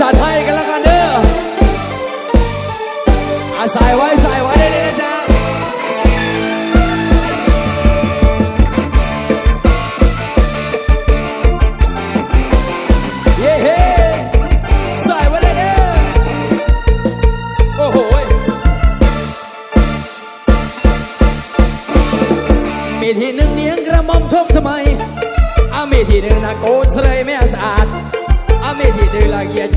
ษาไทยกันแล้วกันเด้ออาศัยไว้ใส่ไว้ได้เลยนะจ๊ะเย้เฮ้ใส่ไว้ได้เด้อโอ้โห้ยมีที่หนึ่งเนียงกระหม่อมทบทำไมอามีที่หนึ่งนะโกนเสยไม่สะอาดอามีที่หนึ่งละเอียด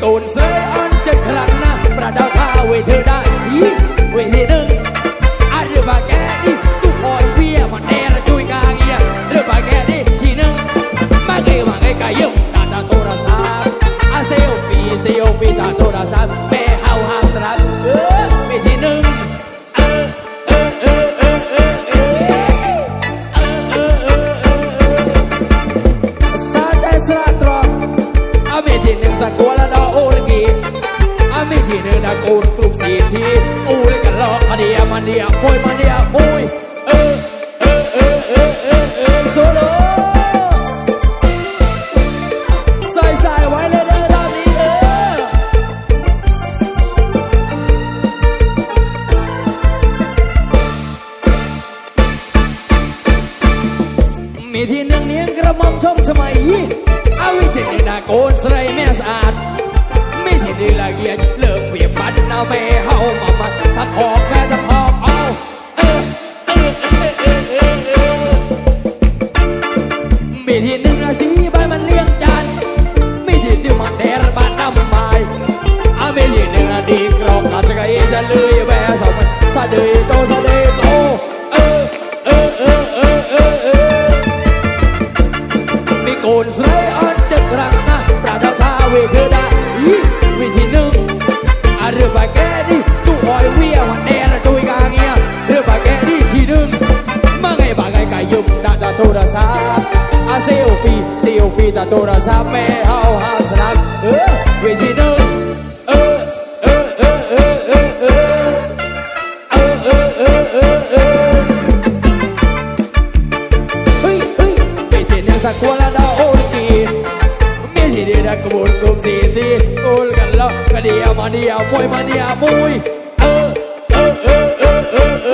โกนเสยอ่อนจะครั้งนะประดาวท่าไว้เธอได้อีเวทีหนึ่ง ที่หนึ่งนักโอนกลุ่มสี่ทีอู้เลยกันลอกมาเดียมันเดียมวยมันเดียมวยเออเออเออเออเออเออโซโลใส่ใส่ไว้เลยเด้อดาวนี้เออมีที่หนึ่งเนียงกระหม่อมชมสมัยเอาวิธีนี้นาโกนใส่แม่สะอาด มีที่นี่ละเอียดเลิกเปียบบันเอาแม่เฮามามันทักหอกแม่ทักหอกเอาเออเออเออเออเออเออมีที่หนึ่งอะสีใบมันเลี้ยงจานมีที่หนึ่งมันแดรบานน้ำไม้อามีที่หนึ่งอะดีกรองอาจจะกระเอจะเลยแม่สองมันสะเดยโตสะเดยโตเออเออเออเออเออเออมีโกนเสยอ่อนจะรังนะประดาวท่าเวเธอได้ phải kể đi. Tụi hỏi quia mà đe là trôi gà nghe đưa phải kể đi thì đừng. Mà ngày bà ngày cải dùng đã đã tô đã xa a siêu phi siêu phi ta tô đã xa mẹ, hao hao sẵn vì thì đừng. Sa cuala da olti Mi si dirà come un così Olti กะเดียมาเดียมวยมาเดียมวยเออเออเออเออเออ